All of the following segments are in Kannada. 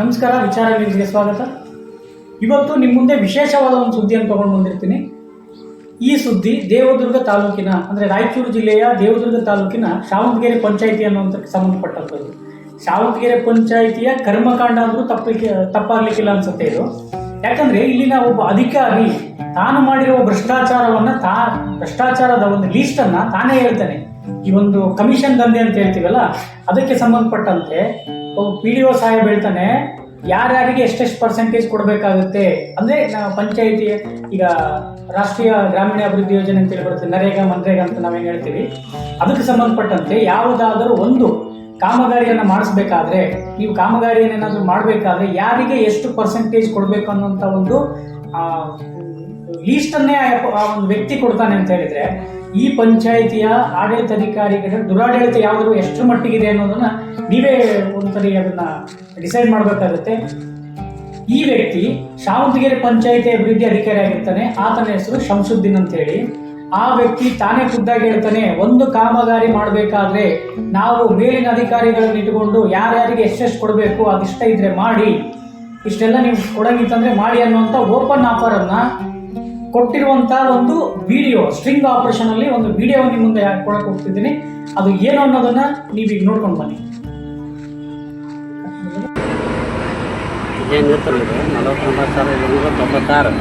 ನಮಸ್ಕಾರ, ವಿಚಾರ ನ್ಯೂಸ್ಗೆ ಸ್ವಾಗತ. ಇವತ್ತು ನಿಮ್ಮ ಮುಂದೆ ವಿಶೇಷವಾದ ಒಂದು ಸುದ್ದಿಯನ್ನು ತಗೊಂಡು ಬಂದಿರ್ತೀನಿ. ಈ ಸುದ್ದಿ ದೇವದುರ್ಗ ತಾಲೂಕಿನ, ಅಂದರೆ ರಾಯಚೂರು ಜಿಲ್ಲೆಯ ದೇವದುರ್ಗ ತಾಲೂಕಿನ ಶಾವಂತಗೆರೆ ಪಂಚಾಯಿತಿ ಅನ್ನುವಂಥಕ್ಕೆ ಸಂಬಂಧಪಟ್ಟಂಥದ್ದು. ಶಾವಂತಗೆರೆ ಪಂಚಾಯಿತಿಯ ಕರ್ಮಕಾಂಡ ಅಂದ್ರೂ ತಪ್ಪಲಿಕ್ಕೆ ತಪ್ಪಾಗ್ಲಿಕ್ಕಿಲ್ಲ ಅನ್ಸುತ್ತೆ ಇದು. ಯಾಕಂದ್ರೆ ಇಲ್ಲಿನ ಒಬ್ಬ ಅಧಿಕಾರಿ, ತಾನು ಮಾಡಿರುವ ಭ್ರಷ್ಟಾಚಾರವನ್ನ ತಾ, ಭ್ರಷ್ಟಾಚಾರದ ಒಂದು ಲೀಸ್ಟನ್ನು ತಾನೇ ಹೇಳ್ತಾನೆ. ಈ ಒಂದು ಕಮಿಷನ್ ದಂಧೆ ಅಂತ ಹೇಳ್ತೀವಲ್ಲ, ಅದಕ್ಕೆ ಸಂಬಂಧಪಟ್ಟಂತೆ ಪಿ ಡಿ ಒ ಸಾಹೇಬ್ ಹೇಳ್ತಾನೆ ಯಾರ್ಯಾರಿಗೆ ಎಷ್ಟೆಷ್ಟು ಪರ್ಸೆಂಟೇಜ್ ಕೊಡಬೇಕಾಗುತ್ತೆ? ಅಂದ್ರೆ ಪಂಚಾಯಿತಿ, ಈಗ ರಾಷ್ಟ್ರೀಯ ಗ್ರಾಮೀಣ ಅಭಿವೃದ್ಧಿ ಯೋಜನೆ ಅಂತ ಹೇಳಿ ಬರುತ್ತೆ ನರೇಗಾ, ಮನ್ರೇಗಾ ಅಂತ ನಾವೇನು ಹೇಳ್ತೀವಿ. ಅದಕ್ಕೆ ಸಂಬಂಧಪಟ್ಟಂತೆ ಯಾವುದಾದರೂ ಒಂದು ಕಾಮಗಾರಿಯನ್ನು ಮಾಡಿಸ್ಬೇಕಾದ್ರೆ, ನೀವು ಕಾಮಗಾರಿಯನ್ನು ಏನಾದರೂ ಮಾಡಬೇಕಾದ್ರೆ ಯಾರಿಗೆ ಎಷ್ಟು ಪರ್ಸೆಂಟೇಜ್ ಕೊಡಬೇಕು ಅನ್ನೋಂಥ ಒಂದು ಲೀಸ್ಟನ್ನೇ ಆ ಒಂದು ವ್ಯಕ್ತಿ ಕೊಡ್ತಾನೆ ಅಂತ ಹೇಳಿದ್ರೆ ಈ ಪಂಚಾಯಿತಿಯ ಆಡಳಿತಾಧಿಕಾರಿಗಳ ದುರಾಡಳಿತ ಯಾವುದು, ಎಷ್ಟು ಮಟ್ಟಿಗಿದೆ ಅನ್ನೋದನ್ನ ನೀವೇ ಒಂದ್ಸರಿ ಅದನ್ನ ಡಿಸೈಡ್ ಮಾಡಬೇಕಾಗುತ್ತೆ. ಈ ವ್ಯಕ್ತಿ ಶಾವಂತಗಿರಿ ಪಂಚಾಯಿತಿ ಅಭಿವೃದ್ಧಿ ಅಧಿಕಾರಿ ಆಗಿರ್ತಾನೆ. ಆತನ ಹೆಸರು ಶಂಸುದ್ದೀನ್ ಅಂತ ಹೇಳಿ ಆ ವ್ಯಕ್ತಿ ತಾನೇ ಖುದ್ದಾಗಿ ಹೇಳ್ತಾನೆ, ಒಂದು ಕಾಮಗಾರಿ ಮಾಡಬೇಕಾದ್ರೆ ನಾವು ಮೇಲಿನ ಅಧಿಕಾರಿಗಳನ್ನ ಇಟ್ಟುಕೊಂಡು ಯಾರ್ಯಾರಿಗೆ ಎಷ್ಟೆಷ್ಟು ಕೊಡಬೇಕು, ಅದಿಷ್ಟ ಇದ್ರೆ ಮಾಡಿ, ಇಷ್ಟೆಲ್ಲ ನೀವು ಕೊಡಂಗಿತ್ತಂದ್ರೆ ಮಾಡಿ ಅನ್ನುವಂಥ ಓಪನ್ ಆಫರ್ ಅನ್ನ ಕೊಟ್ಟಿರುವಂತ ಒಂದು ವಿಡಿಯೋ ಸ್ಟ್ರಿಂಗ್ ಆಪರೇಷನ್ ಅಲ್ಲಿ ಒಂದು ವಿಡಿಯೋ ನಿಮ್ಮ ಮುಂದೆ ಹಾಕೊಳಕ್ ಹೋಗ್ತಿದ್ದೀನಿ. ಅದು ಏನು ಅನ್ನೋದನ್ನ ನೀವೀಗ ನೋಡ್ಕೊಂಡು ಬನ್ನಿ. ಇದೇನು ನಲವತ್ತೊಂಬತ್ತು ಸಾವಿರದ ಏಳ್ನೂರ ತೊಂಬತ್ತಾರು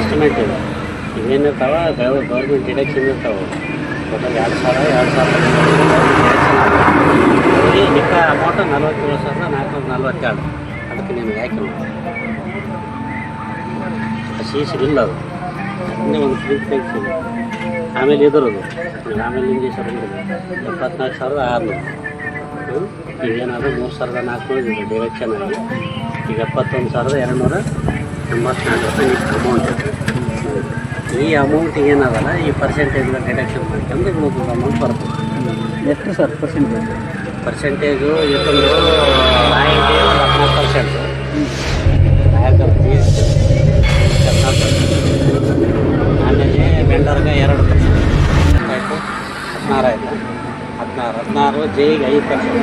ಎಸ್ಟಿಮೇಟ್ ಇದೆ. ಇವೇನಿರ್ತಾವೆ ಗೌರ್ಮೆಂಟ್ ಡಿಡಕ್ಷನ್ ಇರ್ತಾವೆ ಟೋಟಲ್ ಎರಡು ಸಾವಿರ ಎರಡು ಸಾವಿರ ಈ ಮಿಕ್ಕ ಅಮೌಂಟ್ ನಲವತ್ತೇಳು ಸಾವಿರದ ನಾಲ್ಕುನೂರ ನಲ್ವತ್ತೆರಡು. ಅದಕ್ಕೆ ನಿಮ್ಗೆ ಯಾಕೆ ಶೀಸ್ ಇಲ್ಲ ಅದು. ಅದನ್ನೇ ಒಂದು ಪ್ರಿಂಟ್ ತೆಗ್ಸಿದೆ ಆಮೇಲೆ ಇದರದು ಆಮೇಲೆ ಸರ್ ಎಪ್ಪತ್ನಾಲ್ಕು ಸಾವಿರದ ಆರುನೂರು. ಈಗೇನಾದರೂ ಮೂರು ಸಾವಿರದ ನಾಲ್ಕುನೂರು ಇದೆ ಡೈರೆಕ್ಷನ್ ಆಗಿ ಈಗ ಎಪ್ಪತ್ತೊಂದು ಸಾವಿರದ ಎರಡುನೂರ ಎಂಬತ್ನಾಲ್ಕು ರೂಪಾಯಿ ಅಮೌಂಟ್ ಈ ಅಮೌಂಟಿಗೆ ಏನದಲ್ಲ ಈ ಪರ್ಸೆಂಟೇಜ್ ಡಿಡಕ್ಷನ್ ಮಾಡ್ಕೊಂಡು ಉಳಿದ ಅಮೌಂಟ್ ಬರ್ತದೆ. ಎಷ್ಟು ಸರ್ ಪರ್ಸೆಂಟೇಜ್ ಪರ್ಸೆಂಟೇಜು ಇದೊಂದು ಒಂದು ಹದಿನಾಲ್ಕು ಪರ್ಸೆಂಟ್ ರಾಯಕರ್ತಿ ಹದಿನಾಲ್ಕು ಪರ್ಸೆಂಟ್ ಆಮೇಲೆ ವೆಂಡರ್ಗೆ ಎರಡು ಪರ್ಸೆಂಟ್ ಆಯಿತು ಹದಿನಾರು ಆಯಿತು ಹದಿನಾರು ಜೈಗೆ ಐದು ಪರ್ಸೆಂಟ್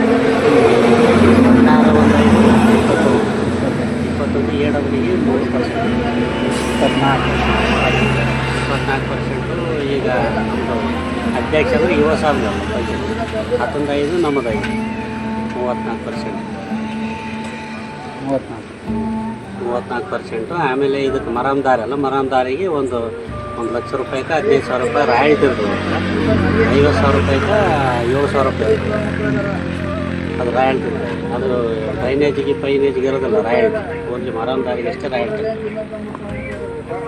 ಹದಿನಾರು ಒಂದು ಐದು ಇಪ್ಪತ್ತೊಂದು ಇಪ್ಪತ್ತೊಂದು ಡಬ್ಲ್ಯೂಗೆ ಮೂರು ಪರ್ಸೆಂಟ್ ಇಪ್ಪತ್ನಾಲ್ಕು ಇಪ್ಪತ್ನಾಲ್ಕು ಪರ್ಸೆಂಟು ಈಗ ನಮ್ಮದು ಅಧ್ಯಕ್ಷರು ಯುವ ಸಾವಿರ ಹತ್ತೊಂದು ಐದು ನಮ್ಮದೈದು ಮೂವತ್ತ್ನಾಲ್ಕು ಪರ್ಸೆಂಟ್ ಮೂವತ್ನಾಲ್ಕು ಮೂವತ್ತ್ನಾಲ್ಕು ಪರ್ಸೆಂಟು. ಆಮೇಲೆ ಇದಕ್ಕೆ ಮರಾಮ್ದಾರಿ ಅಲ್ಲ ಮರಾಮ್ದಾರಿಗೆ ಒಂದು ಒಂದು ಲಕ್ಷ ರೂಪಾಯಿಗೆ ಹದಿನೈದು ಸಾವಿರ ರೂಪಾಯಿ ರಾಯಿತಿ ಇರ್ತದೆ ಐವತ್ತು ಸಾವಿರ ರೂಪಾಯಿಗೆ ಏಳು ಸಾವಿರ ರೂಪಾಯಿ ಅದು ರಾಯಲ್ಟಿ ಅದು ಡ್ರೈನೇಜಿಗೆ ಪೈನೇಜಿಗೆ ಇರೋದಿಲ್ಲ ರಾಯಲ್ಟಿ ಓನ್ಲಿ ಮರಾಮ್ದಾರಿಗೆ ಅಷ್ಟೇ ರಾಯಲ್ಟಿ ನೋಡಿದ್ರಲ್ಲ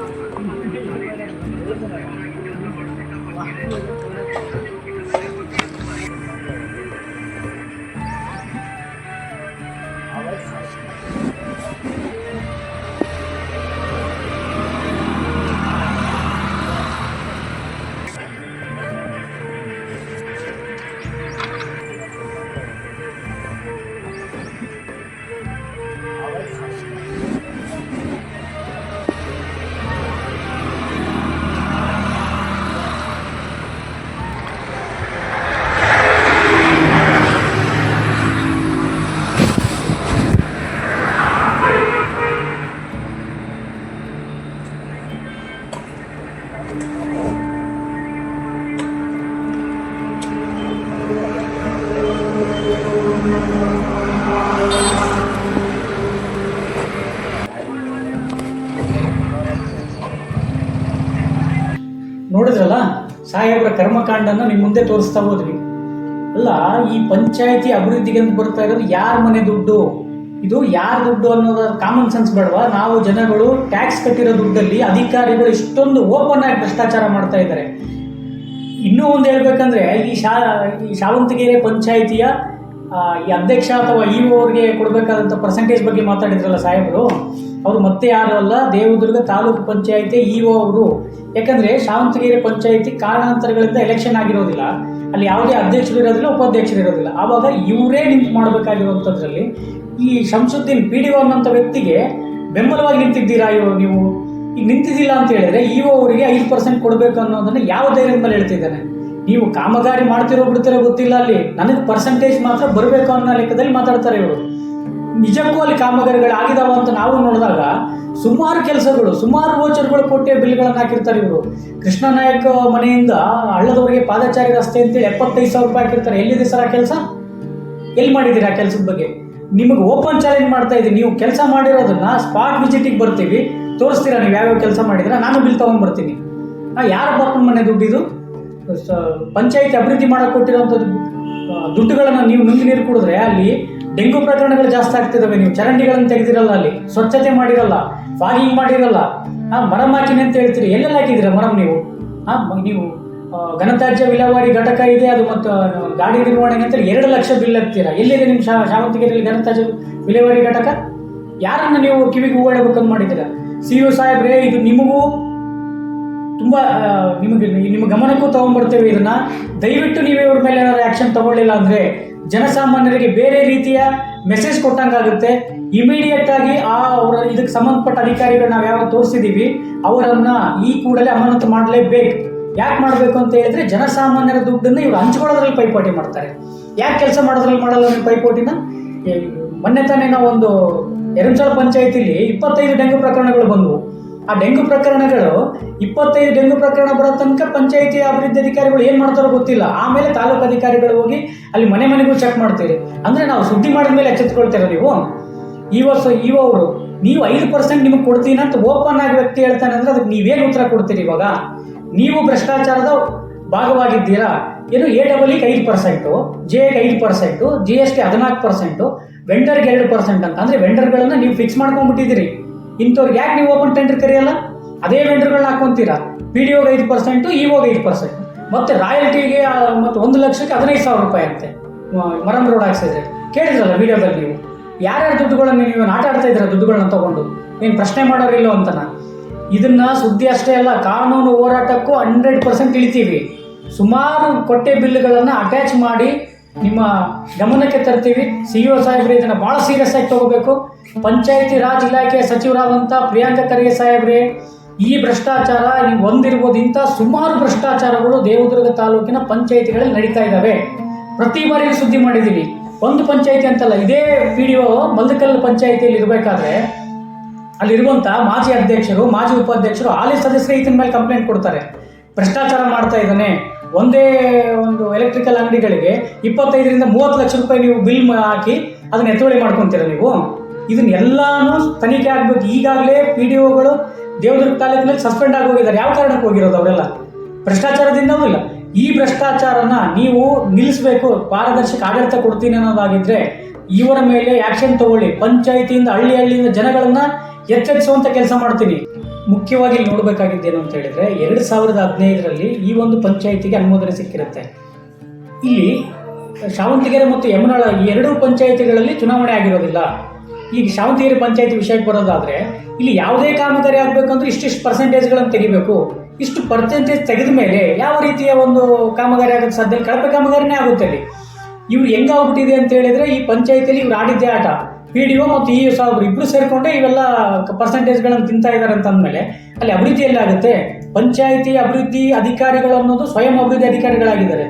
ಕರ್ಮಕಾಂಡನ ನಿಮ್ಮ ಮುಂದೆ ತೋರಿಸ್ತಾ ಹೋದ್ರಿ. ಅಲ್ಲ, ಈ ಪಂಚಾಯತಿ ಅಭಿವೃದ್ಧಿಗೆ ಅಂತ ಬರ್ತಾ ಇರೋದು ಯಾರ ಮನೆ ದುಡ್ಡು? ಇದು ಯಾರ ದುಡ್ಡು ಅನ್ನೋದು ಕಾಮನ್ ಸೆನ್ಸ್ ಬೇಡವಾ? ನಾವು ಜನಗಳು ಟ್ಯಾಕ್ಸ್ ಕಟ್ಟಿರೋ ದುಡ್ಡಲ್ಲಿ ಅಧಿಕಾರಿಗಳು ಇಷ್ಟೊಂದು ಓಪನ್ ಆಗಿ ಭ್ರಷ್ಟಾಚಾರ ಮಾಡ್ತಾ ಇದ್ದಾರೆ. ಇನ್ನೂ ಒಂದು ಹೇಳ್ಬೇಕಂದ್ರೆ, ಈ ಶಾ, ಈ ಶಾವಂತಗಿರಿ ಪಂಚಾಯಿತಿಯ ಈ ಅಧ್ಯಕ್ಷ ಅಥವಾ ಇ ಅವ್ರಿಗೆ ಕೊಡಬೇಕಾದಂಥ ಪರ್ಸೆಂಟೇಜ್ ಬಗ್ಗೆ ಮಾತಾಡಿದ್ರಲ್ಲ ಸಾಹೇಬರು? ಅವರು ಮತ್ತೆ ಯಾರು ಅಲ್ಲ, ದೇವದುರ್ಗ ತಾಲೂಕು ಪಂಚಾಯಿತಿ ಇ ಅವರು. ಯಾಕಂದ್ರೆ ಶಾವಂತಗಿರಿ ಪಂಚಾಯಿತಿ ಕಾರಣಾಂತರಗಳಿಂದ ಎಲೆಕ್ಷನ್ ಆಗಿರೋದಿಲ್ಲ. ಅಲ್ಲಿ ಯಾವುದೇ ಅಧ್ಯಕ್ಷರು ಇರೋದಿಲ್ಲ, ಉಪಾಧ್ಯಕ್ಷರು ಇರೋದಿಲ್ಲ. ಆವಾಗ ಇವರೇ ನಿಂತು ಮಾಡಬೇಕಾಗಿರುವಂಥದ್ರಲ್ಲಿ ಈ ಶಂಸುದ್ದೀನ್ ಪಿ ಡಿ ಒ ಅನ್ನೋಂಥ ವ್ಯಕ್ತಿಗೆ ಬೆಂಬಲವಾಗಿ ನಿಂತಿದ್ದೀರಾ ಇವರು ನೀವು? ಈಗ ನಿಂತಿದ್ದಿಲ್ಲ ಅಂತ ಹೇಳಿದ್ರೆ ಇ ಅವರಿಗೆ ಐದು ಪರ್ಸೆಂಟ್ ಕೊಡಬೇಕು ಅನ್ನೋದನ್ನ ಯಾವ ಧೈರ್ಯದ ಮೇಲೆ ಹೇಳ್ತಿದ್ದಾನೆ? ನೀವು ಕಾಮಗಾರಿ ಮಾಡ್ತಿರೋ ಬಿಡ್ತಿರೋ ಗೊತ್ತಿಲ್ಲ ಅಲ್ಲಿ. ನನಗೆ ಪರ್ಸೆಂಟೇಜ್ ಮಾತ್ರ ಬರಬೇಕು ಅನ್ನೋ ಲೆಕ್ಕದಲ್ಲಿ ಮಾತಾಡ್ತಾರೆ ಇವರು. ನಿಜಕ್ಕೂ ಅಲ್ಲಿ ಕಾಮಗಾರಿಗಳು ಆಗಿದಾವ ಅಂತ ನಾವು ನೋಡಿದಾಗ ಸುಮಾರು ಕೆಲಸಗಳು, ಸುಮಾರು ವೋಚರ್ಗಳು ಕೊಟ್ಟೆ ಬಿಲ್ಗಳನ್ನು ಹಾಕಿರ್ತಾರೆ ಇವರು. ಕೃಷ್ಣ ನಾಯಕ್ ಮನೆಯಿಂದ ಹಳ್ಳದವರೆಗೆ ಪಾದಚಾರಿ ರಸ್ತೆ ಅಂತೇಳಿ ಎಪ್ಪತ್ತೈದು ಸಾವಿರ ರೂಪಾಯಿ ಹಾಕಿರ್ತಾರೆ. ಎಲ್ಲಿದೆ ಸರ್ ಆ ಕೆಲಸ? ಎಲ್ಲಿ ಮಾಡಿದ್ದೀರಾ ಕೆಲಸದ ಬಗ್ಗೆ? ನಿಮಗೆ ಓಪನ್ ಚಾಲೆಂಜ್ ಮಾಡ್ತಾ ಇದ್ದೀನಿ. ನೀವು ಕೆಲಸ ಮಾಡಿರೋದನ್ನ ಸ್ಪಾಟ್ ವಿಸಿಟಿಗೆ ಬರ್ತೀವಿ. ತೋರಿಸ್ತೀರಾ ನೀವು ಯಾವ್ಯಾವ ಕೆಲಸ ಮಾಡಿದ್ರೆ ನಾನು ಬಿಲ್ ತೊಗೊಂಡ್ಬರ್ತೀನಿ ಯಾರ ಬಾಪನ ಮನೆ ದುಡ್ಡಿದು ಪಂಚಾಯಿತಿ ಪಂಚಾಯತಿ ಅಭಿವೃದ್ಧಿ ಮಾಡಕ್ಕೆ ಕೊಟ್ಟಿರೋಂಥದ್ದು ದುಡ್ಡುಗಳನ್ನು ನೀವು ನುಂಗಿ ನೀರು ಕುಡಿದ್ರೆ ಅಲ್ಲಿ ಡೆಂಗು ಪ್ರಕರಣಗಳು ಜಾಸ್ತಿ ಆಗ್ತಿದ್ದಾವೆ. ನೀವು ಚರಂಡಿಗಳನ್ನು ತೆಗೆದಿರಲ್ಲ ಅಲ್ಲಿ. ಸ್ವಚ್ಛತೆ ಮಾಡಿರಲ್ಲ. ಫಾಗಿಂಗ್ ಮಾಡಿರಲ್ಲ. ಆ ಮರಮ್ ಹಾಕಿನಿ ಅಂತ ಹೇಳ್ತೀರಿ. ಎಲ್ಲೆಲ್ಲ ಹಾಕಿದ್ದೀರಾ ಮರಮ್ ನೀವು? ಆ ನೀವು ಘನತ್ಯಾಜ್ಯ ವಿಲೇವಾರಿ ಘಟಕ ಇದೆ, ಅದು ಮತ್ತು ಗಾಡಿ ನಿರ್ವಹಣೆಗೆ ಅಂತ ಎರಡು ಲಕ್ಷ ಬಿಲ್ ಹಾಕ್ತೀರಾ. ಎಲ್ಲಿದೆ ನಿಮ್ಮ ಶಾ, ಶಾವಂತಿಗೆರೆಯಲ್ಲಿ ಘನತ್ಯಾಜ್ಯ ವಿಲೇವಾರಿ ಘಟಕ? ಯಾರನ್ನ ನೀವು ಕಿವಿಗೆ ಹೂವಾಡಬೇಕಂತ ಮಾಡಿದ್ದೀರಾ? ಸಿ ಯು ಸಾಹೇಬ್ರೆ, ಇದು ನಿಮಗೂ ತುಂಬ ನಿಮಗೆ, ನಿಮ್ಮ ಗಮನಕ್ಕೂ ತಗೊಂಡ್ಬರ್ತೇವೆ ಇದನ್ನ. ದಯವಿಟ್ಟು ನೀವು ಇವ್ರ ಮೇಲೆ ಏನಾದ್ರು ಆ್ಯಕ್ಷನ್ ತಗೊಳ್ಳಿಲ್ಲ ಅಂದರೆ ಜನಸಾಮಾನ್ಯರಿಗೆ ಬೇರೆ ರೀತಿಯ ಮೆಸೇಜ್ ಕೊಟ್ಟಂಗಾಗುತ್ತೆ. ಇಮಿಡಿಯೇಟ್ ಆಗಿ ಆ ಅವರ ಇದಕ್ಕೆ ಸಂಬಂಧಪಟ್ಟ ಅಧಿಕಾರಿಗಳು ನಾವು ಯಾವಾಗ ತೋರಿಸಿದೀವಿ, ಅವರನ್ನ ಈ ಕೂಡಲೇ ಅಮಾನತು ಮಾಡಲೇಬೇಕು. ಯಾಕೆ ಮಾಡಬೇಕು ಅಂತ ಹೇಳಿದ್ರೆ ಜನಸಾಮಾನ್ಯರ ದುಡ್ಡನ್ನು ಇವರು ಹಂಚ್ಕೊಳ್ಳೋದ್ರಲ್ಲಿ ಪೈಪೋಟಿ ಮಾಡ್ತಾರೆ. ಯಾಕೆ ಕೆಲಸ ಮಾಡೋದ್ರಲ್ಲಿ ಮಾಡಲ್ಲ ಪೈಪೋಟಿನ? ಮೊನ್ನೆ ತಾನೇ ನಾವು ಒಂದು ಎರಮಚಾಳ ಪಂಚಾಯತಿಲಿ ಇಪ್ಪತ್ತೈದು ಡೆಂಗು ಪ್ರಕರಣಗಳು ಬಂದವು. ಆ ಡೆಂಗು ಪ್ರಕರಣಗಳು ಇಪ್ಪತ್ತೈದು ಡೆಂಗು ಪ್ರಕರಣ ಬರೋ ತನಕ ಪಂಚಾಯಿತಿ ಅಭಿವೃದ್ಧಿ ಅಧಿಕಾರಿಗಳು ಏನು ಮಾಡ್ತಾರೋ ಗೊತ್ತಿಲ್ಲ. ಆಮೇಲೆ ತಾಲೂಕು ಅಧಿಕಾರಿಗಳು ಹೋಗಿ ಅಲ್ಲಿ ಮನೆ ಮನೆಗೂ ಚೆಕ್ ಮಾಡ್ತೀರಿ. ಅಂದರೆ ನಾವು ಸುದ್ದಿ ಮಾಡಿದ ಮೇಲೆ ಎಚ್ಚೆತ್ಕೊಳ್ತೀರ ನೀವು? ಈ ವರ್ಷ ಅವರು, ನೀವು ಐದು ಪರ್ಸೆಂಟ್ ನಿಮಗೆ ಕೊಡ್ತೀನಿ ಅಂತ ಓಪನ್ ಆಗಿ ವ್ಯಕ್ತಿ ಹೇಳ್ತಾನೆ ಅಂದ್ರೆ ಅದಕ್ಕೆ ನೀವೇನು ಉತ್ತರ ಕೊಡ್ತೀರಿ ಇವಾಗ? ನೀವು ಭ್ರಷ್ಟಾಚಾರದ ಭಾಗವಾಗಿದ್ದೀರಾ? ಏನು ಎ ಡಬಲಿಗೆ ಐದು ಪರ್ಸೆಂಟು ಜೆಗೆ ಐದು ಪರ್ಸೆಂಟು ಜಿ ಎಸ್ ಟಿ ಹದಿನಾಲ್ಕು ಪರ್ಸೆಂಟು ವೆಂಡರ್ಗೆ ಎರಡು ಪರ್ಸೆಂಟ್ ಅಂತ. ಅಂದರೆ ವೆಂಡರ್ಗಳನ್ನು ನೀವು ಫಿಕ್ಸ್ ಮಾಡ್ಕೊಂಡ್ಬಿಟ್ಟಿದ್ದೀರಿ. ಇಂಥವ್ರಿಗೆ ಯಾಕೆ ನೀವು ಓಪನ್ ಟೆಂಡರ್ ಕರೆಯಲ್ಲ ಅದೇ ವೆಂಡರ್ಗಳನ್ನ ಹಾಕೊಂತೀರಾ? ಪಿ ಡಿ ಐದು ಪರ್ಸೆಂಟು ಇ ಓಗೆ ಐದು ಪರ್ಸೆಂಟ್ ಮತ್ತೆ ರಾಯಲ್ಟಿಗೆ ಮತ್ತು ಒಂದು ಲಕ್ಷಕ್ಕೆ ಹದಿನೈದು ಸಾವಿರ ರೂಪಾಯಿ ಅಂತೆ. ಮರಂ ರೋಡ್ ಹಾಕ್ಸಿದ್ರೆ. ಕೇಳಿದ್ರಲ್ಲ ವಿಡಿಯೋದಲ್ಲಿ ನೀವು? ಯಾರ್ಯಾರ ದುಡ್ಡುಗಳನ್ನು ನೀವು ಆಟ ಆಡ್ತಾ ಇದ್ದೀರಾ ದುಡ್ಡುಗಳನ್ನ ತಗೊಂಡು? ಏನು ಪ್ರಶ್ನೆ ಮಾಡೋರಿಲ್ಲೋ ಅಂತನ ಇದನ್ನ ಸುದ್ದಿ ಅಷ್ಟೇ ಅಲ್ಲ, ಕಾನೂನು ಹೋರಾಟಕ್ಕೂ ಹಂಡ್ರೆಡ್ ಪರ್ಸೆಂಟ್ ಇಳಿತೀವಿ. ಸುಮಾರು ಕೊಟ್ಟೆ ಬಿಲ್ಗಳನ್ನು ಅಟ್ಯಾಚ್ ಮಾಡಿ ನಿಮ್ಮ ಗಮನಕ್ಕೆ ತರ್ತೀವಿ. ಸಿ ಇ ಸಾಹೇಬ್ರೆ, ಇದನ್ನು ಭಾಳ ಸೀರಿಯಸ್ ಆಗಿ ತಗೋಬೇಕು. ಪಂಚಾಯತಿ ರಾಜ್ ಇಲಾಖೆಯ ಸಚಿವರಾದಂಥ ಪ್ರಿಯಾಂಕ ಖರ್ಗೆ ಸಾಹೇಬ್ರೆ, ಈ ಭ್ರಷ್ಟಾಚಾರ ನೀವು ಹೊಂದಿರ್ಬೋದು. ಇಂಥ ಸುಮಾರು ಭ್ರಷ್ಟಾಚಾರಗಳು ದೇವದುರ್ಗ ತಾಲೂಕಿನ ಪಂಚಾಯತಿಗಳಲ್ಲಿ ನಡೀತಾ ಇದ್ದಾವೆ. ಪ್ರತಿ ಬಾರಿ ಸುದ್ದಿ ಮಾಡಿದ್ದೀವಿ ಒಂದು ಪಂಚಾಯತಿ ಅಂತಲ್ಲ, ಇದೇ ಪಿ ಡಿ ಒ ಮಲ್ದಕಲ್ ಪಂಚಾಯತಿಯಲ್ಲಿ ಇರಬೇಕಾದ್ರೆ ಅಲ್ಲಿರುವಂಥ ಮಾಜಿ ಅಧ್ಯಕ್ಷರು, ಮಾಜಿ ಉಪಾಧ್ಯಕ್ಷರು, ಹಾಲಿ ಸದಸ್ಯರು ಈತನ ಮೇಲೆ ಕಂಪ್ಲೇಂಟ್ ಕೊಡ್ತಾರೆ. ಭ್ರಷ್ಟಾಚಾರ ಮಾಡ್ತಾ ಇದ್ದಾನೆ. ಒಂದೇ ಒಂದು ಎಲೆಕ್ಟ್ರಿಕಲ್ ಅಂಗಡಿಗಳಿಗೆ ಇಪ್ಪತ್ತೈದರಿಂದ ಮೂವತ್ತು ಲಕ್ಷ ರೂಪಾಯಿ ನೀವು ಬಿಲ್ ಹಾಕಿ ಅದನ್ನ ಎತ್ತುವಳಿ ಮಾಡ್ಕೊತೀರ ನೀವು? ಇದನ್ನೆಲ್ಲಾನು ತನಿಖೆ ಆಗಬೇಕು. ಈಗಾಗಲೇ ಪಿ ಡಿ ಒಗಳು ದೇವದುರ್ಗ ತಾಲೂಕಿನಲ್ಲಿ ಸಸ್ಪೆಂಡ್ ಆಗಿ ಹೋಗಿದ್ದಾರೆ. ಯಾವ ಕಾರಣಕ್ಕೆ ಹೋಗಿರೋದು ಅವರೆಲ್ಲ? ಭ್ರಷ್ಟಾಚಾರದಿಂದನೂ ಇಲ್ಲ. ಈ ಭ್ರಷ್ಟಾಚಾರನ ನೀವು ನಿಲ್ಲಿಸಬೇಕು. ಪಾರದರ್ಶಕ ಆಡಳಿತ ಕೊಡ್ತೀನಿ ಅನ್ನೋದಾಗಿದ್ರೆ ಇವರ ಮೇಲೆ ಆಕ್ಷನ್ ತಗೊಳ್ಳಿ. ಪಂಚಾಯತಿಯಿಂದ ಹಳ್ಳಿ ಹಳ್ಳಿಯಿಂದ ಜನಗಳನ್ನ ಎಚ್ಚರಿಸುವಂತ ಕೆಲಸ ಮಾಡ್ತೀನಿ. ಮುಖ್ಯವಾಗಿ ಇಲ್ಲಿ ನೋಡಬೇಕಾಗಿದ್ದೇನು ಅಂತ ಹೇಳಿದ್ರೆ ಎರಡು ಸಾವಿರದ ಹದಿನೈದರಲ್ಲಿ ಈ ಒಂದು ಪಂಚಾಯಿತಿಗೆ ಅನುಮೋದನೆ ಸಿಕ್ಕಿರುತ್ತೆ. ಇಲ್ಲಿ ಶಾವಂತಿಗೆರೆ ಮತ್ತು ಯಮುನಾಳ ಈ ಎರಡೂ ಪಂಚಾಯಿತಿಗಳಲ್ಲಿ ಚುನಾವಣೆ ಆಗಿರೋದಿಲ್ಲ. ಈಗ ಶಾವಂತಿಗೆರೆ ಪಂಚಾಯತಿ ವಿಷಯಕ್ಕೆ ಬರೋದಾದ್ರೆ, ಇಲ್ಲಿ ಯಾವುದೇ ಕಾಮಗಾರಿ ಆಗಬೇಕಂದ್ರೆ ಇಷ್ಟಿಷ್ಟು ಪರ್ಸೆಂಟೇಜ್ಗಳನ್ನು ತೆಗಿಬೇಕು. ಇಷ್ಟು ಪರ್ಸೆಂಟೇಜ್ ತೆಗೆದ ಮೇಲೆ ಯಾವ ರೀತಿಯ ಒಂದು ಕಾಮಗಾರಿ ಆಗೋಕ್ಕೆ ಸಾಧ್ಯ ಕಳಪೆ ಕಾಮಗಾರಿನೇ ಆಗುತ್ತೆ ಅಲ್ಲಿ. ಇವ್ರು ಹೆಂಗಾಗ್ಬಿಟ್ಟಿದೆ ಅಂತ ಹೇಳಿದ್ರೆ ಈ ಪಂಚಾಯತಿಯಲ್ಲಿ ಇವ್ರು ಆಡಿದ್ದೇ ಆಟ. ಪಿ ಡಿ ಒ ಮತ್ತು ಇ ಎಸ್ ಒಬ್ರು ಇಬ್ರು ಸೇರಿಕೊಂಡೆ ಇವೆಲ್ಲ ಪರ್ಸೆಂಟೇಜ್ಗಳನ್ನು ತಿಂತಾ ಇದ್ದಾರೆ ಅಂತ ಅಂದಮೇಲೆ ಅಲ್ಲಿ ಅಭಿವೃದ್ಧಿ ಎಲ್ಲ ಆಗುತ್ತೆ. ಪಂಚಾಯಿತಿ ಅಭಿವೃದ್ಧಿ ಅಧಿಕಾರಿಗಳು ಅನ್ನೋದು ಸ್ವಯಂ ಅಭಿವೃದ್ಧಿ ಅಧಿಕಾರಿಗಳಾಗಿದ್ದಾರೆ.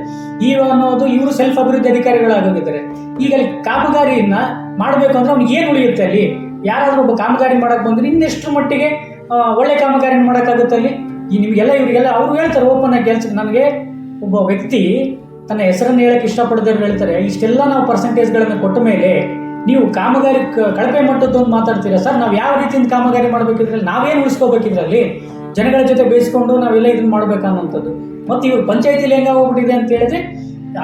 ಇ ಅನ್ನೋದು ಇವರು ಸೆಲ್ಫ್ ಅಭಿವೃದ್ಧಿ ಅಧಿಕಾರಿಗಳಾಗಿದ್ದಾರೆ. ಈಗ ಅಲ್ಲಿ ಕಾಮಗಾರಿಯನ್ನ ಮಾಡಬೇಕು ಅಂದ್ರೆ ಅವ್ನಿಗೆ ಏನು ಉಳಿಯುತ್ತೆ ಅಲ್ಲಿ? ಯಾರಾದರೂ ಒಬ್ಬ ಕಾಮಗಾರಿ ಮಾಡಕ್ ಬಂದ್ರೆ ಇನ್ನೆಷ್ಟು ಮಟ್ಟಿಗೆ ಒಳ್ಳೆ ಕಾಮಗಾರಿನ ಮಾಡೋಕ್ಕಾಗುತ್ತೆ ಅಲ್ಲಿ? ಈ ನಿಮಗೆಲ್ಲ ಇವರಿಗೆಲ್ಲ ಅವರು ಹೇಳ್ತಾರೆ ಓಪನ್ ಆಗಿ ಕೆಲ್ಸ ನನಗೆ ಒಬ್ಬ ವ್ಯಕ್ತಿ ತನ್ನ ಹೆಸರನ್ನು ಹೇಳಕ್ಕೆ ಇಷ್ಟಪಡದವ್ರು ಹೇಳ್ತಾರೆ, ಇಷ್ಟೆಲ್ಲ ನಾವು ಪರ್ಸೆಂಟೇಜ್ಗಳನ್ನು ಕೊಟ್ಟ ಮೇಲೆ ನೀವು ಕಾಮಗಾರಿ ಕಳಪೆ ಮಟ್ಟದ್ದು ಅಂತ ಮಾತಾಡ್ತೀರಾ? ಸರ್, ನಾವು ಯಾವ ರೀತಿಯಿಂದ ಕಾಮಗಾರಿ ಮಾಡಬೇಕಿದ್ರಲ್ಲಿ ನಾವೇನು ಉಳಿಸ್ಕೋಬೇಕಿದ್ರಲ್ಲಿ ಜನಗಳ ಜೊತೆ ಬೇಯಿಸ್ಕೊಂಡು ನಾವೆಲ್ಲ ಇದನ್ನ ಮಾಡ್ಬೇಕನ್ನುವಂಥದ್ದು ಮತ್ತು ಇವ್ರು ಪಂಚಾಯತಿಲಿ ಹೆಂಗ ಹೋಗ್ಬಿಟ್ಟಿದೆ ಅಂತ ಹೇಳಿದ್ರೆ,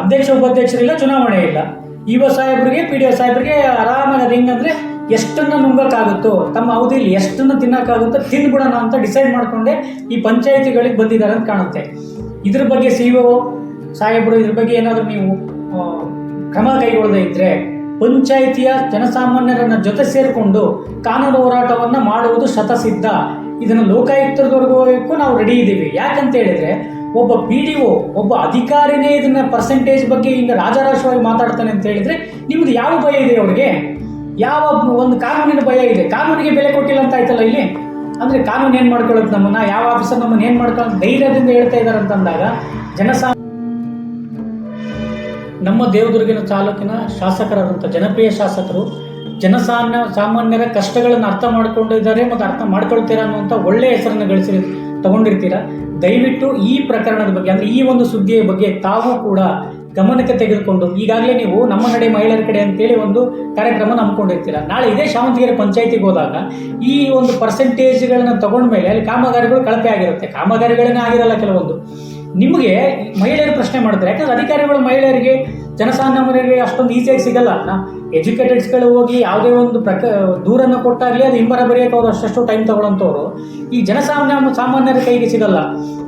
ಅಧ್ಯಕ್ಷ, ಉಪಾಧ್ಯಕ್ಷರಿಲ್ಲ, ಚುನಾವಣೆ ಇಲ್ಲ. ಇವ ಸಾಹೇಬ್ರಿಗೆ, ಪಿ ಡಿ ಒ ಸಾಹೇಬ್ರಿಗೆ ಆರಾಮಾಗಿ ಅದು ಹೆಂಗಂದ್ರೆ, ಎಷ್ಟನ್ನ ನುಂಗಕ್ಕಾಗುತ್ತೋ, ತಮ್ಮ ಅವಧಿಯಲ್ಲಿ ಎಷ್ಟನ್ನ ತಿನ್ನಕ್ಕಾಗುತ್ತೋ, ತಿಂದ್ಬಿಡೋಣ ಅಂತ ಡಿಸೈಡ್ ಮಾಡ್ಕೊಂಡೆ ಈ ಪಂಚಾಯತಿಗಳಿಗೆ ಬಂದಿದ್ದಾರೆ ಅಂತ ಕಾಣುತ್ತೆ. ಇದ್ರ ಬಗ್ಗೆ ಸಿ ಒ ಸಾಹೇಬರು, ಇದ್ರ ಬಗ್ಗೆ ಏನಾದರೂ ನೀವು ಕ್ರಮ ಕೈಗೊಳ್ಳದೇ ಇದ್ರೆ ಪಂಚಾಯಿತಿಯ ಜನಸಾಮಾನ್ಯರನ್ನ ಜೊತೆ ಸೇರಿಕೊಂಡು ಕಾನೂನು ಹೋರಾಟವನ್ನ ಮಾಡುವುದು ಶತಸಿದ್ಧ. ಇದನ್ನು ಲೋಕಾಯುಕ್ತದವರೆಗೂ ನಾವು ರೆಡಿ ಇದ್ದೀವಿ. ಯಾಕಂತ ಹೇಳಿದ್ರೆ, ಒಬ್ಬ ಪಿ ಡಿ ಒ ಒಬ್ಬ ಅಧಿಕಾರಿನೇ ಇದನ್ನ ಪರ್ಸೆಂಟೇಜ್ ಬಗ್ಗೆ ಹಿಂಗೆ ರಾಜಾರಾಶವಾಗಿ ಮಾತಾಡ್ತಾನೆ ಅಂತ ಹೇಳಿದ್ರೆ, ನಿಮ್ದು ಯಾವ ಭಯ ಇದೆ ಅವ್ರಿಗೆ? ಯಾವ ಒಂದು ಕಾನೂನಿನ ಭಯ ಇದೆ? ಕಾನೂನಿಗೆ ಬೆಲೆ ಕೊಟ್ಟಿಲ್ಲ ಅಂತ ಆಯ್ತಲ್ಲ ಇಲ್ಲಿ? ಅಂದ್ರೆ ಕಾನೂನು ಏನ್ ಮಾಡ್ಕೊಳ್ಳೋದು ನಮ್ಮನ್ನ? ಯಾವ ಆಫೀಸರ್ ನಮ್ಮನ್ನ ಏನ್ ಮಾಡ್ಕೊಳ್ಳೋದು? ಧೈರ್ಯದಿಂದ ಹೇಳ್ತಾ ಇದ್ದಾರೆ ಅಂತಂದಾಗ ಜನಸಾ ನಮ್ಮ ದೇವದುರ್ಗಿನ ತಾಲೂಕಿನ ಶಾಸಕರಾದಂಥ ಜನಪ್ರಿಯ ಶಾಸಕರು ಜನಸಾಮಾನ್ಯ ಸಾಮಾನ್ಯರ ಕಷ್ಟಗಳನ್ನು ಅರ್ಥ ಮಾಡಿಕೊಂಡಿದ್ದಾರೆ ಮತ್ತು ಅರ್ಥ ಮಾಡ್ಕೊಳ್ತೀರಾ ಅನ್ನುವಂಥ ಒಳ್ಳೆಯ ಹೆಸರನ್ನು ಗಳಿಸಿ ತಗೊಂಡಿರ್ತೀರಾ. ದಯವಿಟ್ಟು ಈ ಪ್ರಕರಣದ ಬಗ್ಗೆ, ಅಂದರೆ ಈ ಒಂದು ಸುದ್ದಿಯ ಬಗ್ಗೆ ತಾವು ಕೂಡ ಗಮನಕ್ಕೆ ತೆಗೆದುಕೊಂಡು, ಈಗಾಗಲೇ ನೀವು ನಮ್ಮ ನಡೆ ಮಹಿಳೆಯರ ಕಡೆ ಅಂತೇಳಿ ಒಂದು ಕಾರ್ಯಕ್ರಮ ನಂಬ್ಕೊಂಡಿರ್ತೀರ ನಾಳೆ ಇದೇ ಶಾವಂತಿಗೆರೆ ಪಂಚಾಯತಿಗೆ ಹೋದಾಗ ಈ ಒಂದು ಪರ್ಸೆಂಟೇಜ್ಗಳನ್ನ ತಗೊಂಡ್ಮೇಲೆ ಅಲ್ಲಿ ಕಾಮಗಾರಿಗಳು ಕಳಪೆ ಆಗಿರುತ್ತೆ. ಕಾಮಗಾರಿಗಳನ್ನೇ ಆಗಿರಲ್ಲ ಕೆಲವೊಂದು. ನಿಮಗೆ ಮಹಿಳೆಯರು ಪ್ರಶ್ನೆ ಮಾಡ್ತಾರೆ. ಯಾಕಂದ್ರೆ ಅಧಿಕಾರಿಗಳು ಮಹಿಳೆಯರಿಗೆ, ಜನಸಾಮಾನ್ಯರಿಗೆ ಅಷ್ಟೊಂದು ಈಸಿಯಾಗಿ ಸಿಗಲ್ಲ. ಎಜುಕೇಟೆಡ್ಸ್ಗಳು ಹೋಗಿ ಯಾವುದೇ ಒಂದು ಪ್ರಕ, ದೂರನ್ನು ಕೊಟ್ಟಾಗಲಿ ಅದು ಹಿಂಬರ ಬರೆಯೋಕೆ ಅವರು ಅಷ್ಟಷ್ಟು ಟೈಮ್ ತಗೊಳ್ಳೋಂಥವ್ರು ಈ ಜನಸಾಮಾನ್ಯ, ಸಾಮಾನ್ಯರ ಕೈಗೆ ಸಿಗಲ್ಲ.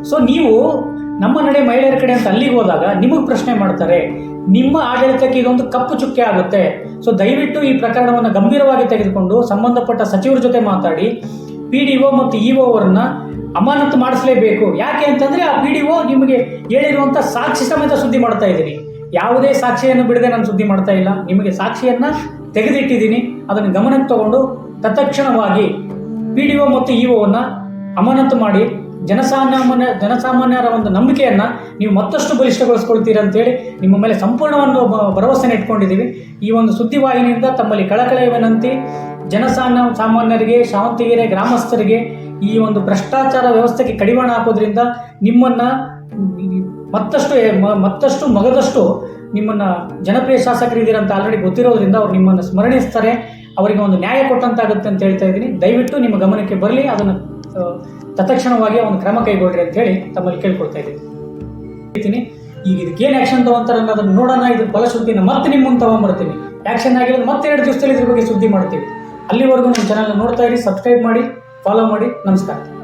ಸೊ ನೀವು ನಮ್ಮ ನಡೆ ಮಹಿಳೆಯರ ಕಡೆ ಅಂತ ಅಲ್ಲಿಗೆ ಹೋದಾಗ ನಿಮಗೆ ಪ್ರಶ್ನೆ ಮಾಡ್ತಾರೆ. ನಿಮ್ಮ ಆಡಳಿತಕ್ಕೆ ಇದೊಂದು ಕಪ್ಪು ಚುಕ್ಕೆ ಆಗುತ್ತೆ. ಸೊ ದಯವಿಟ್ಟು ಈ ಪ್ರಕರಣವನ್ನು ಗಂಭೀರವಾಗಿ ತೆಗೆದುಕೊಂಡು ಸಂಬಂಧಪಟ್ಟ ಸಚಿವರ ಜೊತೆ ಮಾತಾಡಿ. ಪಿ ಡಿ ಒ ಮತ್ತು ಇ ಒ ಅವರನ್ನ ಅಮಾನತು ಮಾಡಿಸಲೇಬೇಕು. ಯಾಕೆ ಅಂತಂದ್ರೆ ಆ ಪಿ ಡಿ ಒ ನಿಮಗೆ ಹೇಳಿರುವಂಥ ಸಾಕ್ಷಿ ಸಮೇತ ಸುದ್ದಿ ಮಾಡ್ತಾ ಇದ್ದೀನಿ. ಯಾವುದೇ ಸಾಕ್ಷಿಯನ್ನು ಬಿಡದೆ ನಾನು ಸುದ್ದಿ ಮಾಡ್ತಾ ಇಲ್ಲ. ನಿಮಗೆ ಸಾಕ್ಷಿಯನ್ನ ತೆಗೆದಿಟ್ಟಿದ್ದೀನಿ. ಅದನ್ನು ಗಮನಕ್ಕೆ ತಗೊಂಡು ತತ್ಕ್ಷಣವಾಗಿ ಪಿ ಡಿ ಒ ಮತ್ತು ಇ ಒವನ್ನು ಅಮಾನತು ಮಾಡಿ ಜನಸಾಮಾನ್ಯ ಜನಸಾಮಾನ್ಯರ ಒಂದು ನಂಬಿಕೆಯನ್ನು ನೀವು ಮತ್ತಷ್ಟು ಬಲಿಷ್ಠಗೊಳಿಸ್ಕೊಳ್ತೀರಿ ಅಂತೇಳಿ ನಿಮ್ಮ ಮೇಲೆ ಸಂಪೂರ್ಣವನ್ನು ಭರವಸೆಯನ್ನು ಇಟ್ಕೊಂಡಿದ್ದೀವಿ. ಈ ಒಂದು ಸುದ್ದಿವಾಹಿನಿಯಿಂದ ತಮ್ಮಲ್ಲಿ ಕಳಕಳ ವಿನಂತಿ, ಜನಸಾಮಾನ್ಯ ಸಾಮಾನ್ಯರಿಗೆ ಶಾಂತಿಗೆರೆ ಗ್ರಾಮಸ್ಥರಿಗೆ ಈ ಒಂದು ಭ್ರಷ್ಟಾಚಾರ ವ್ಯವಸ್ಥೆಗೆ ಕಡಿವಾಣ ಹಾಕೋದ್ರಿಂದ ನಿಮ್ಮನ್ನು ಮತ್ತಷ್ಟು ಮತ್ತಷ್ಟು ಮಗದಷ್ಟು ನಿಮ್ಮನ್ನು ಜನಪ್ರಿಯ ಶಾಸಕರಿದ್ದೀರ ಅಂತ ಆಲ್ರೆಡಿ ಗೊತ್ತಿರೋದ್ರಿಂದ ಅವ್ರು ನಿಮ್ಮನ್ನು ಸ್ಮರಣಿಸ್ತಾರೆ. ಅವರಿಗೆ ಒಂದು ನ್ಯಾಯ ಕೊಟ್ಟಂತಾಗುತ್ತೆ ಅಂತ ಹೇಳ್ತಾ ಇದ್ದೀನಿ. ದಯವಿಟ್ಟು ನಿಮ್ಮ ಗಮನಕ್ಕೆ ಬರಲಿ, ಅದನ್ನು ತತ್ಕ್ಷಣವಾಗಿ ಒಂದು ಕ್ರಮ ಕೈಗೊಳ್ಳ್ರಿ ಅಂತ ಹೇಳಿ ತಮ್ಮಲ್ಲಿ ಕೇಳ್ಕೊಳ್ತಾ ಇದ್ದೀನಿ. ಈಗ ಏನು ಆ್ಯಕ್ಷನ್ ತಗೊಂತಾರೆ ಅನ್ನೋದನ್ನ ನೋಡೋಣ. ಇದ್ರ ಸುದ್ದಿನ ಮತ್ತೆ ನಿಮ್ಮ ಮುಂದೆ ತಗೊಂಡ್ಬರ್ತೀನಿ ಆ್ಯಕ್ಷನ್ ಆಗಿರೋದು ಮತ್ತೆ ಎರಡು ದಿವಸದಲ್ಲಿ ಇದ್ರ ಬಗ್ಗೆ ಸುದ್ದಿ ಮಾಡ್ತೀವಿ. ಅಲ್ಲಿವರೆಗೂ ನಮ್ಮ ಚಾನಲ್ ನೋಡ್ತಾ ಇರಿ ಸಬ್ಸ್ಕ್ರೈಬ್ ಮಾಡಿ. ಫಾಲೋ ಮಾಡಿ ನಮಸ್ಕಾರ.